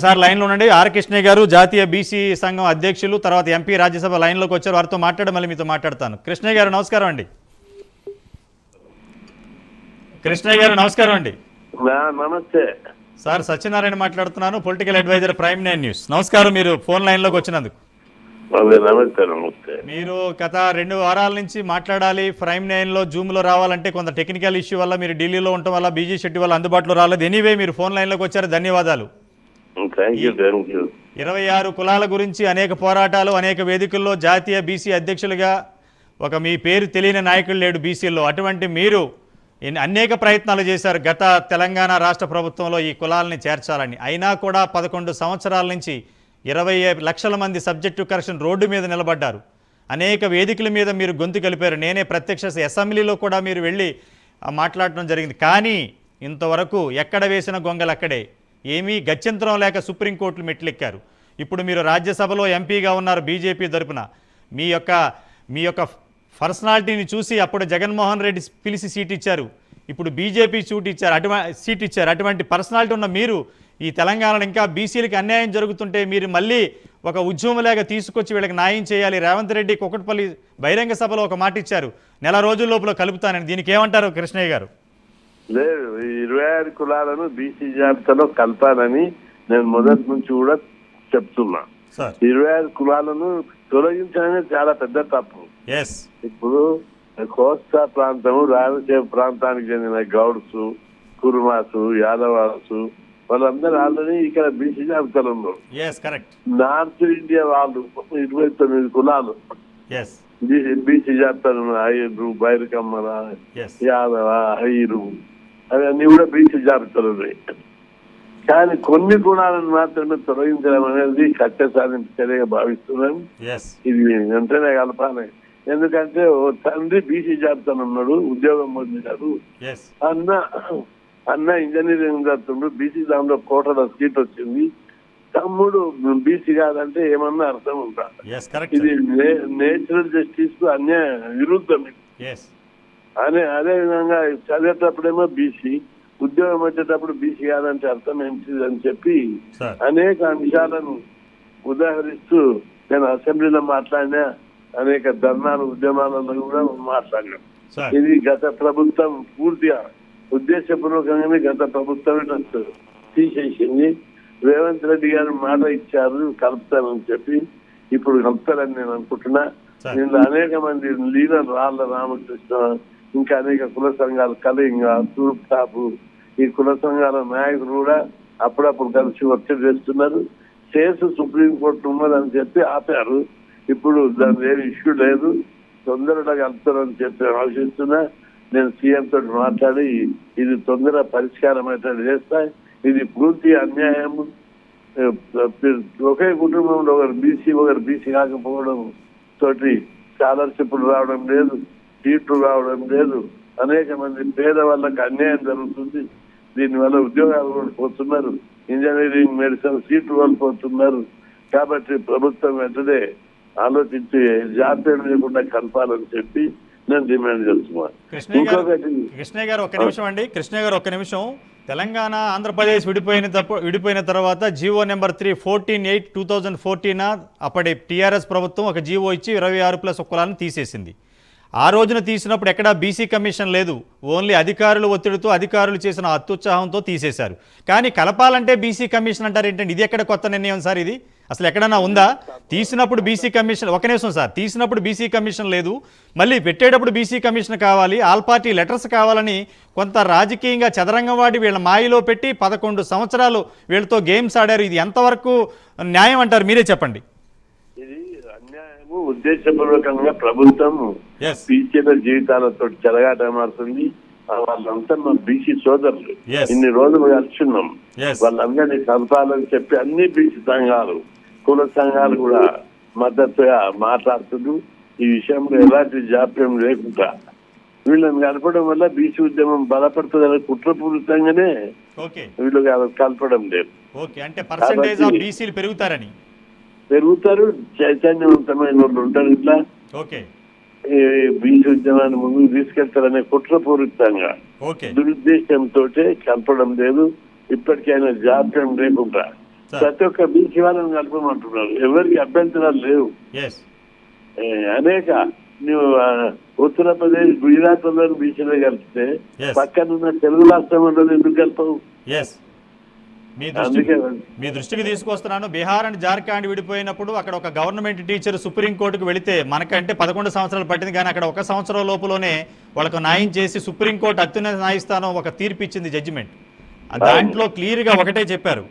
Sir లైన్లో ఉండండి. Are. Krishnaiah గారు జాతీయ బీసీ సంఘం అధ్యక్షులు తర్వాత ఎంపీ రాజ్యసభ లైన్లోకి వచ్చారు. వారితో మాట్లాడి మళ్ళీ మీతో మాట్లాడతాను. కృష్ణయ్య గారు నమస్కారం అండి. కృష్ణయ్య గారు నమస్కారం అండి. నమస్తే. సార్ సత్యనారాయణ మాట్లాడుతున్నాను political adviser Prime Nine News. నమస్కారం మీరు ఫోన్ లైన్లోకి వచ్చినందుకు. మీరు గత రెండు వారాల నుంచి మాట్లాడాలి ప్రైమ్ నైన్లో జూమ్లో రావాలంటే కొంత టెక్నికల్ ఇష్యూ వల్ల మీరు ఢిల్లీలో ఉండటం వల్ల బీజీ షెట్టి వల్ల అందుబాటులో రాలేదు. ఎనీవే మీరు ఫోన్ లైన్లోకి వచ్చారు. ధన్యవాదాలు. ఇరవై ఆరు కులాల గురించి అనేక పోరాటాలు అనేక వేదికల్లో జాతీయ బీసీ అధ్యక్షులుగా ఒక మీ పేరు తెలియని నాయకుడు లేడు బీసీల్లో అటువంటి మీరు అనేక ప్రయత్నాలు చేశారు గత తెలంగాణ రాష్ట్ర ప్రభుత్వంలో ఈ కులాలని చేర్చాలని. అయినా కూడా పదకొండు సంవత్సరాల నుంచి ఇరవై లక్షల మంది సబ్జెక్టు కరెక్షన్ రోడ్డు మీద నిలబడ్డారు. అనేక వేదికల మీద మీరు గొంతు కలిపారు. నేనే ప్రత్యక్ష అసెంబ్లీలో కూడా మీరు వెళ్ళి ఆ, మాట్లాడటం జరిగింది. కానీ ఇంతవరకు ఎక్కడ వేసిన గొంగలు అక్కడే? ఏమీ గత్యంతరం లేక సుప్రీంకోర్టులు మెట్లెక్కారు. ఇప్పుడు మీరు రాజ్యసభలో ఎంపీగా ఉన్నారు బీజేపీ తరపున. మీ యొక్క మీ యొక్క పర్సనాలిటీని చూసి అప్పుడు జగన్మోహన్ రెడ్డి పిలిచి సీట్ ఇచ్చారు ఇప్పుడు బీజేపీ సీట్ ఇచ్చారు అటువంటి సీట్ ఇచ్చారు అటువంటి పర్సనాలిటీ ఉన్న మీరు ఈ తెలంగాణలో ఇంకా బీసీలకి అన్యాయం జరుగుతుంటే మీరు మళ్ళీ ఒక ఉద్యమంలాగా తీసుకొచ్చి వీళ్ళకి న్యాయం చేయాలి. రేవంత్ రెడ్డి కుకట్పల్లి బహిరంగ సభలో ఒక మాట ఇచ్చారు నెల రోజుల లోపల కలుపుతానని దీనికి ఏమంటారు కృష్ణయ్య గారు? లేదు ఇరవై ఆరు కులాలను బీసీ జాబితాలో కలపాలని నేను మొదటి నుంచి కూడా చెప్తున్నా. ఇరవై ఆరు కులాలను తొలగించడమే చాలా పెద్ద తప్పు. ఇప్పుడు కోస్తా ప్రాంతము రాయలసీమ ప్రాంతానికి చెందిన గౌడ్స్ కుర్మాసు యాదవాసు వాళ్ళందరూ ఆల్రెడీ ఇక్కడ బీసీ జాబితాలో ఉన్నారు. నార్త్ ఇండియా వాళ్ళు ఇరవై తొమ్మిది కులాలు. బీసీ జాబితాలో అయ్యరు బైరకమ్మల యాదవ అయ్యరు అవన్నీ కూడా బీసీ జాబితాలో ఉన్నాయి. కానీ కొన్ని గుణాలను మాత్రమే తొలగించడం అనేది కట్ట సాధింపు చర్యగా భావిస్తున్నాను ఇది వెంటనే కలపాలి. ఎందుకంటే ఓ తండ్రి బీసీ జాబితాలో ఉన్నాడు ఉద్యోగం పొందినాడు. అన్న అన్న ఇంజనీరింగ్ చదువుతుండు బీసీ దాంట్లో కోటలో సీట్ వచ్చింది. తమ్ముడు బీసీ కాదంటే ఏమన్నా అర్థం ఉంటా ఇది నేచురల్ జస్టిస్కు అన్యాయ విరుద్ధం అదే అదే విధంగా చదివేటప్పుడేమో బీసీ ఉద్యోగం వచ్చేటప్పుడు బీసీ కాదంటే అర్థం ఏంటి అని చెప్పి అనేక అంశాలను ఉదాహరిస్తూ నేను అసెంబ్లీలో మాట్లాడినా అనేక ధర్నాలు ఉద్యమాలలో కూడా మాట్లాడినాను సార్. ఇది గత ప్రభుత్వం పూర్తిగా ఉద్దేశపూర్వకంగానే గత ప్రభుత్వం తీసేసింది. రేవంత్ రెడ్డి గారు మాట ఇచ్చారు కలుపుతానని చెప్పి ఇప్పుడు కలుపుతారని నేను అనుకుంటున్నా. దీనిలో అనేక మంది లీడర్ రాళ్ళ రామకృష్ణ ఇంకా అనేక కుల సంఘాలు కలింగ తూర్పు ఈ కుల సంఘాల నాయకులు కూడా అప్పుడప్పుడు కలిసి ఒత్తిడి చేస్తున్నారు. కేసు సుప్రీంకోర్టు ఉన్నదని చెప్పి ఆపారు. ఇప్పుడు దాని ఏమి ఇష్యూ లేదు. తొందరగా కలుపుతారని చెప్పి ఆలోచిస్తున్నా. నేను సీఎం తోటి మాట్లాడి ఇది తొందర పరిష్కారం అయితే చేస్తా. ఇది పూర్తి అన్యాయం. ఒకే కుటుంబంలో ఒకరు బీసీ ఒకరు బీసీ కాకపోవడం తోటి స్కాలర్షిప్లు రావడం లేదు. సీట్లు రావడం లేదు. అనేక మంది పేద వాళ్ళకి అన్యాయం జరుగుతుంది. దీనివల్ల ఉద్యోగాలు కోల్పోతున్నారు ఇంజనీరింగ్ మెడిసిన్ సీట్లు కోల్పోతున్నారు కాబట్టి ప్రభుత్వం వెంటనే ఆలోచించి జాప్యం లేకుండా కలపాలని చెప్పి నేను డిమాండ్ చేస్తున్నాను. కృష్ణయ్య గారు ఇంకొకటి. కృష్ణయ్య గారు ఒక్క నిమిషం అండి. కృష్ణయ్య గారు ఒక్క నిమిషం. తెలంగాణ ఆంధ్రప్రదేశ్ విడిపోయిన తప్పు విడిపోయిన తర్వాత GO number three fourteen eight two thousand fourteen అప్పటి టీఆర్ఎస్ ప్రభుత్వం ఒక జీవో ఇచ్చి ఇరవై ఆరు ప్లస్ కులాలను తీసేసింది. ఆ రోజున తీసినప్పుడు ఎక్కడా బీసీ కమిషన్ లేదు. ఓన్లీ అధికారుల ఒత్తిడితో అధికారులు చేసిన అత్యుత్సాహంతో తీసేశారు. కానీ కలపాలంటే బీసీ కమిషన్ అంటారు ఏంటంటే ఇది ఎక్కడ కొత్త నిర్ణయం సార్ ఇది? అసలు ఎక్కడన్నా ఉందా? తీసినప్పుడు బీసీ కమిషన్ ఒక నిమిషం సార్. తీసినప్పుడు బీసీ కమిషన్ లేదు. మళ్ళీ పెట్టేటప్పుడు బీసీ కమిషన్ కావాలి. ఆల్ పార్టీ లెటర్స్ కావాలని కొంత రాజకీయంగా చదరంగం వాడి వీళ్ళ మాయలో పెట్టి పదకొండు సంవత్సరాలు వీళ్ళతో గేమ్స్ ఆడారు. ఇది ఎంతవరకు న్యాయం అంటారు? మీరే చెప్పండి. ఉద్దేశపూర్వకంగా ప్రభుత్వం బీసీల జీవితాలతో చెలగాటమాడుతుంది వాళ్ళంతా మా బీసీ సోదరులు. ఇన్ని రోజులు కలిసిన్నాం Yes. వాళ్ళందరినీ కలపాలని చెప్పి అన్ని బీసీ సంఘాలు కుల సంఘాలు కూడా మద్దతుగా మాట్లాడుతున్నారు. ఈ విషయంలో ఎలాంటి జాప్యం లేకుండా వీళ్ళని కలపడం వల్ల బీసీ ఉద్యమం బలపడుతుందనే కుట్రపూరితంగానే వీళ్ళు కలపడం లేదు. ఓకే అంటే పర్సంటేజ్ ఆఫ్ కాబట్టి- బీసీలు పెరుగుతారని. పెరుగుతారు చైతన్యవంతమైన వాళ్ళు ఉంటారు ఇట్లా. బీసీ ఉద్యమాన్ని ముందుకు తీసుకెళ్తారనే కుట్రపూరితంగా ఓకే. దురుద్దేశంతో కలపడం లేదు. ఇప్పటికైనా జాప్యం లేకుండా. ప్రతి ఒక్క బీసీ వాళ్ళని కలపమంటున్నారు ఎవరికి అభ్యంతరాలు లేవు. అనేక నువ్వు ఉత్తరప్రదేశ్ గుజరాత్లో బీసీలో కలిపితే. పక్కనున్న తెలుగు రాష్ట్రం ఎందుకు కలపవు? మీ దృష్టికి మీ దృష్టికి తీసుకొస్తున్నాను. బీహార్ అండ్ జార్ఖండ్ విడిపోయినప్పుడు అక్కడ ఒక గవర్నమెంట్ టీచర్ సుప్రీంకోర్టుకు వెళితే మనకంటే పదకొండు సంవత్సరాలు పట్టింది. కానీ అక్కడ ఒక సంవత్సరం లోపులోనే వాళ్ళకు న్యాయం చేసి సుప్రీంకోర్టు అత్యున్నత న్యాయస్థానం ఒక తీర్పు ఇచ్చింది జడ్జిమెంట్ దాంట్లో క్లియర్గా ఒకటే చెప్పారు.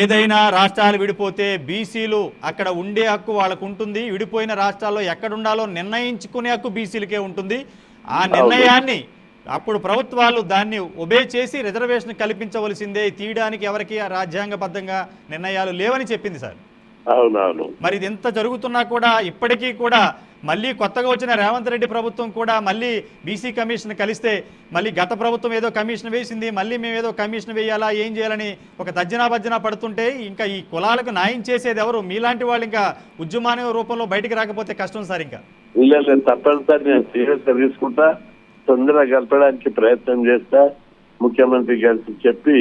ఏదైనా రాష్ట్రాలు విడిపోతే బీసీలు అక్కడ ఉండే హక్కు వాళ్ళకు ఉంటుంది. విడిపోయిన రాష్ట్రాల్లో ఎక్కడ ఉండాలో నిర్ణయించుకునే హక్కు బీసీలకే ఉంటుంది. ఆ నిర్ణయాన్ని అప్పుడు ప్రభుత్వాలు దాన్ని ఒబే చేసి రిజర్వేషన్ కల్పించవలసిందే. తీయడానికి ఎవరికి రాజ్యాంగబద్ధంగా నిర్ణయాలు లేవని చెప్పింది సార్. అవునవును. మరి ఇది ఎంత జరుగుతున్నా కూడా ఇప్పటికీ కూడా మళ్ళీ కొత్తగా వచ్చిన రేవంత్ రెడ్డి ప్రభుత్వం కూడా మళ్ళీ బీసీ కమిషన్ కలిస్తే మళ్ళీ గత ప్రభుత్వం ఏదో కమిషన్ వేసింది మళ్ళీ మేము ఏదో కమిషన్ వేయాలా ఏం చేయాలని ఒక తర్జనా భర్జన పడుతుంటే ఇంకా ఈ కులాలకు న్యాయం చేసేది ఎవరు? మీలాంటి వాళ్ళు ఇంకా ఉద్యమాన రూపంలో బయటికి రాకపోతే కష్టం సార్ ఇంకా. తప్పనిసరి నేను సీరియస్ తీసుకుంటా. తొందరగా కలపడానికి ప్రయత్నం చేస్తా ముఖ్యమంత్రి గారికి చెప్పి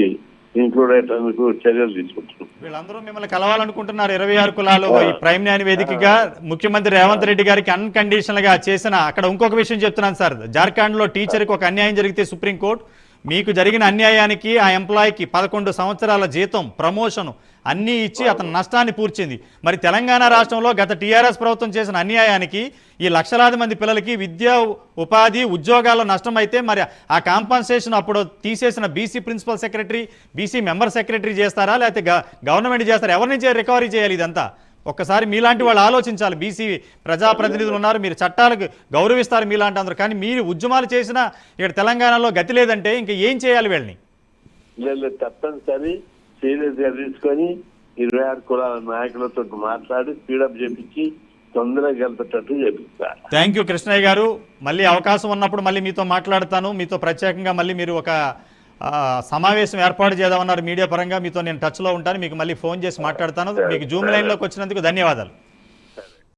ఇంక్లూడ్ అయ్యేందుకు చర్యలు తీసుకుంటున్నాం. వీళ్ళందరూ మిమ్మల్ని కలవాలనుకుంటున్నారు. ఇరవై ఆరు కులాలు ఈ ప్రైమ్ న్యాయ వేదికగా ముఖ్యమంత్రి రేవంత్ రెడ్డి గారికి అన్కండిషనల్గా చేసిన అక్కడ ఇంకొక విషయం చెప్తున్నాను సార్. జార్ఖండ్లో టీచర్కి ఒక అన్యాయం జరిగితే సుప్రీంకోర్టు మీకు జరిగిన అన్యాయానికి ఆ ఎంప్లాయీకి పదకొండు సంవత్సరాల జీతం ప్రమోషన్ అన్నీ ఇచ్చి అతని నష్టాన్ని పూర్చింది మరి తెలంగాణ రాష్ట్రంలో గత టీఆర్ఎస్ ప్రభుత్వం చేసిన అన్యాయానికి ఈ లక్షలాది మంది పిల్లలకి విద్య ఉపాధి ఉద్యోగాల్లో నష్టం అయితే మరి ఆ కాంపన్సేషన్ అప్పుడు తీసేసిన BC principal secretary BC member secretary చేస్తారా? లేకపోతే గవర్నమెంట్ చేస్తారా? ఎవరి నుంచి రికవరీ చేయాలి ఇదంతా? ఒక్కసారి మీలాంటి వాళ్ళు ఆలోచించాలి. బీసీ ప్రజాప్రతినిధులు ఉన్నారు. మీరు చట్టాలకు గౌరవిస్తారు మీలాంటి అందరూ. కానీ మీరు ఉద్యమాలు చేసినా ఇక్కడ తెలంగాణలో గతి లేదంటే ఇంకా ఏం చేయాలి వీళ్ళని? తప్పనిసరి. సీరియస్గా తీసుకొని ఇరవై ఆరు కులాల నాయకులతో మాట్లాడి స్పీడప్ చేపించి తొందరగా గెలిపేటట్టు చేపిస్తా థ్యాంక్ యూ కృష్ణయ్య గారు. మళ్ళీ అవకాశం ఉన్నప్పుడు మళ్ళీ మీతో మాట్లాడతాను. మీతో ప్రత్యేకంగా మళ్ళీ మీరు ఒక ఆ, సమావేశం ఏర్పాటు చేద్దామన్నారు మీడియా పరంగా. మీతో నేను టచ్లో ఉంటాను. మీకు మళ్ళీ ఫోన్ చేసి మాట్లాడతాను. మీకు జూమ్ లైన్లోకి వచ్చినందుకు ధన్యవాదాలు.